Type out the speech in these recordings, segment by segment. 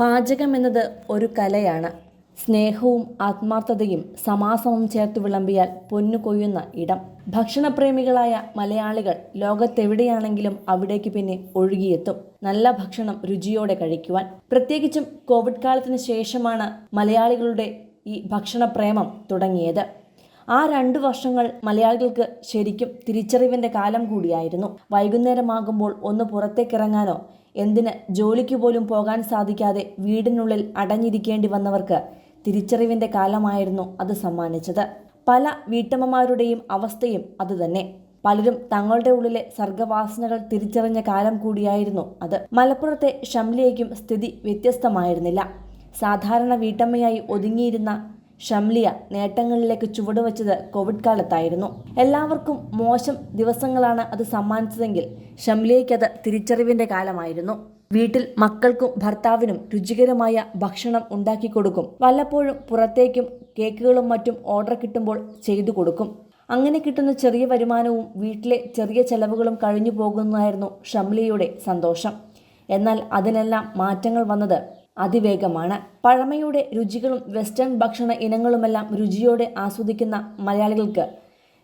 പാചകം എന്നത് ഒരു കലയാണ്. സ്നേഹവും ആത്മാർത്ഥതയും സമാസവും ചേർത്ത് വിളമ്പിയാൽ പൊന്നു കൊയ്യുന്ന ഇടം. ഭക്ഷണപ്രേമികളായ മലയാളികൾ ലോകത്തെവിടെയാണെങ്കിലും അവിടേക്ക് പിന്നെ ഒഴുകിയെത്തും. നല്ല ഭക്ഷണം രുചിയോടെ കഴിക്കുവാൻ. പ്രത്യേകിച്ചും കോവിഡ് കാലത്തിന് ശേഷമാണ് മലയാളികളുടെ ഈ ഭക്ഷണപ്രേമം തുടങ്ങിയത്. ആ രണ്ടു വർഷങ്ങൾ മലയാളികൾക്ക് ശരിക്കും തിരിച്ചറിവിന്റെ കാലം കൂടിയായിരുന്നു. വൈകുന്നേരമാകുമ്പോൾ ഒന്ന് പുറത്തേക്കിറങ്ങാനോ എന്തിന് ജോലിക്ക് പോലും പോകാൻ സാധിക്കാതെ വീടിനുള്ളിൽ അടഞ്ഞിരിക്കേണ്ടി വന്നവർക്ക് തിരിച്ചറിവിന്റെ കാലമായിരുന്നു അത് സമ്മാനിച്ചത്. പല വീട്ടമ്മമാരുടെയും അവസ്ഥയും അതുതന്നെ. പലരും തങ്ങളുടെ ഉള്ളിലെ സർഗവാസനകൾ തിരിച്ചറിഞ്ഞ കാലം കൂടിയായിരുന്നു അത്. മലപ്പുറത്തെ ഷംലിയയ്ക്കും സ്ഥിതി വ്യത്യസ്തമായിരുന്നില്ല. സാധാരണ വീട്ടമ്മയായി ഒതുങ്ങിയിരുന്ന ഷംലിയ നേട്ടങ്ങളിലേക്ക് ചുവടുവെച്ചത് കോവിഡ് കാലത്തായിരുന്നു. എല്ലാവർക്കും മോശം ദിവസങ്ങളാണ് അത് സമ്മാനിച്ചതെങ്കിൽ ഷംലിയയ്ക്കത് തിരിച്ചറിവിന്റെ കാലമായിരുന്നു. വീട്ടിൽ മക്കൾക്കും ഭർത്താവിനും രുചികരമായ ഭക്ഷണം ഉണ്ടാക്കി കൊടുക്കും. വല്ലപ്പോഴും പുറത്തേക്കും കേക്കുകളും മറ്റും ഓർഡർ കിട്ടുമ്പോൾ ചെയ്തു കൊടുക്കും. അങ്ങനെ കിട്ടുന്ന ചെറിയ വരുമാനവും വീട്ടിലെ ചെറിയ ചെലവുകളും കഴിഞ്ഞു പോകുന്നതായിരുന്നു ഷംലിയുടെ സന്തോഷം. എന്നാൽ അതിനെല്ലാം മാറ്റങ്ങൾ വന്നത് അതിവേഗമാണ്. പഴമയുടെ രുചികളും വെസ്റ്റേൺ ഭക്ഷണ ഇനങ്ങളുമെല്ലാം രുചിയോടെ ആസ്വദിക്കുന്ന മലയാളികൾക്ക്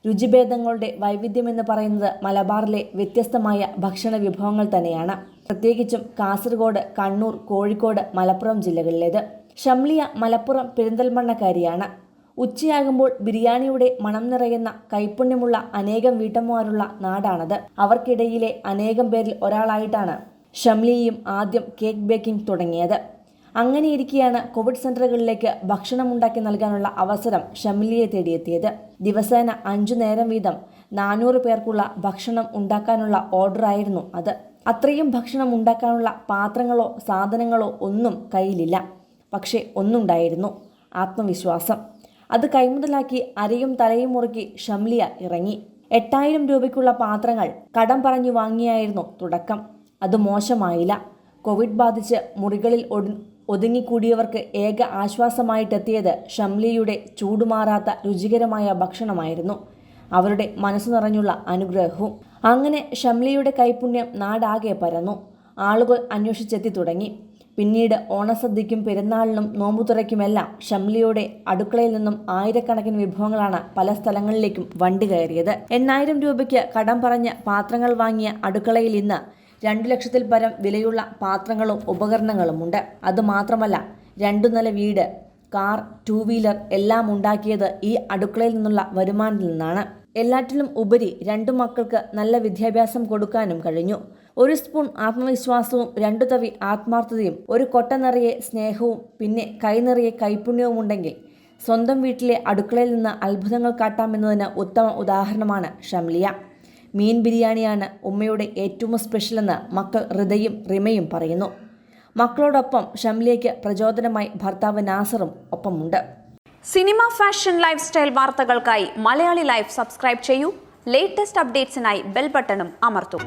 രുചിഭേദങ്ങളുടെ വൈവിധ്യമെന്ന് പറയുന്നത് മലബാറിലെ വ്യത്യസ്തമായ ഭക്ഷണ വിഭവങ്ങൾ തന്നെയാണ്. പ്രത്യേകിച്ചും കാസർഗോഡ് കണ്ണൂർ കോഴിക്കോട് മലപ്പുറം ജില്ലകളിലേത്. ഷംലിയ മലപ്പുറം പെരിന്തൽമണ്ണക്കാരിയാണ്. ഉച്ചയാകുമ്പോൾ ബിരിയാണിയുടെ മണം നിറയുന്ന കൈപ്പുണ്യമുള്ള അനേകം വീട്ടമ്മമാരുള്ള നാടാണത്. അവർക്കിടയിലെ അനേകം പേരിൽ ഒരാളായിട്ടാണ് ഷംലിയും ആദ്യം കേക്ക് ബേക്കിംഗ് തുടങ്ങിയത്. അങ്ങനെയിരിക്കെയാണ് കോവിഡ് സെന്ററുകളിലേക്ക് ഭക്ഷണം ഉണ്ടാക്കി നൽകാനുള്ള അവസരം ഷമിലിയെ തേടിയെത്തിയത്. ദിവസേന അഞ്ചു നേരം വീതം നാനൂറ് പേർക്കുള്ള ഭക്ഷണം ഉണ്ടാക്കാനുള്ള ഓർഡറായിരുന്നു അത്. അത്രയും ഭക്ഷണം ഉണ്ടാക്കാനുള്ള പാത്രങ്ങളോ സാധനങ്ങളോ ഒന്നും കയ്യിലില്ല. പക്ഷേ ഒന്നുണ്ടായിരുന്നു. ആത്മവിശ്വാസം. അത് കൈമുതലാക്കി അരയും തലയും മുറുക്കി ഷംലിയ ഇറങ്ങി. എട്ടായിരം രൂപയ്ക്കുള്ള പാത്രങ്ങൾ കടം പറഞ്ഞു വാങ്ങിയായിരുന്നു തുടക്കം. അത് മോശമായില്ല. കോവിഡ് ബാധിച്ച് മുറികളിൽ ഒതുങ്ങിക്കൂടിയവർക്ക് ഏക ആശ്വാസമായിട്ടെത്തിയത് ഷംലിയുടെ ചൂടുമാറാത്ത രുചികരമായ ഭക്ഷണമായിരുന്നു. അവരുടെ മനസ്സു നിറഞ്ഞുള്ള അനുഗ്രഹവും. അങ്ങനെ ഷംലിയുടെ കൈപുണ്യം നാടാകെ പരന്നു. ആളുകൾ അന്വേഷിച്ചെത്തി തുടങ്ങി. പിന്നീട് ഓണസദ്യയ്ക്കും പെരുന്നാളിനും നോമ്പുതുറയ്ക്കുമെല്ലാം ഷംലിയുടെ അടുക്കളയിൽ നിന്നും ആയിരക്കണക്കിന് വിഭവങ്ങളാണ് പല സ്ഥലങ്ങളിലേക്കും വണ്ടി കയറിയത്. എണ്ണായിരം രൂപയ്ക്ക് കടം പറഞ്ഞ് പാത്രങ്ങൾ വാങ്ങിയ അടുക്കളയിൽ ഇന്ന് രണ്ടു ലക്ഷത്തിൽ പരം വിലയുള്ള പാത്രങ്ങളും ഉപകരണങ്ങളുമുണ്ട് അതുമാത്രമല്ല രണ്ടു നില വീട് കാർ ടൂ വീലർ എല്ലാം ഉണ്ടാക്കിയത് ഈ അടുക്കളയിൽ നിന്നുള്ള വരുമാനത്തിൽ നിന്നാണ്. എല്ലാറ്റിലും ഉപരി രണ്ടു മക്കൾക്ക് നല്ല വിദ്യാഭ്യാസം കൊടുക്കാനും കഴിഞ്ഞു. ഒരു സ്പൂൺ ആത്മവിശ്വാസവും രണ്ടു തവി ആത്മാർത്ഥതയും ഒരു കൊട്ട നിറയെ സ്നേഹവും പിന്നെ കൈ നിറയെ കൈപുണ്യവും ഉണ്ടെങ്കിൽ സ്വന്തം വീട്ടിലെ അടുക്കളയിൽ നിന്ന് അത്ഭുതങ്ങൾ കാട്ടാമെന്നതിന് ഉത്തമ ഉദാഹരണമാണ് ഷംലിയ. മീൻ ബിരിയാണിയാണ് ഉമ്മയുടെ ഏറ്റവും സ്പെഷ്യലെന്ന് മക്കൾ ഹൃദയും റിമയും പറയുന്നു. മക്കളോടൊപ്പം ഷംലിയയ്ക്ക് പ്രചോദനമായി ഭർത്താവ് നാസറും ഒപ്പമുണ്ട്. സിനിമ ഫാഷൻ ലൈഫ് സ്റ്റൈൽ വാർത്തകൾക്കായി മലയാളി ലൈഫ് സബ്സ്ക്രൈബ് ചെയ്യൂ. ലേറ്റസ്റ്റ് അപ്ഡേറ്റ്സിനായി ബെൽ ബട്ടണും അമർത്തൂ.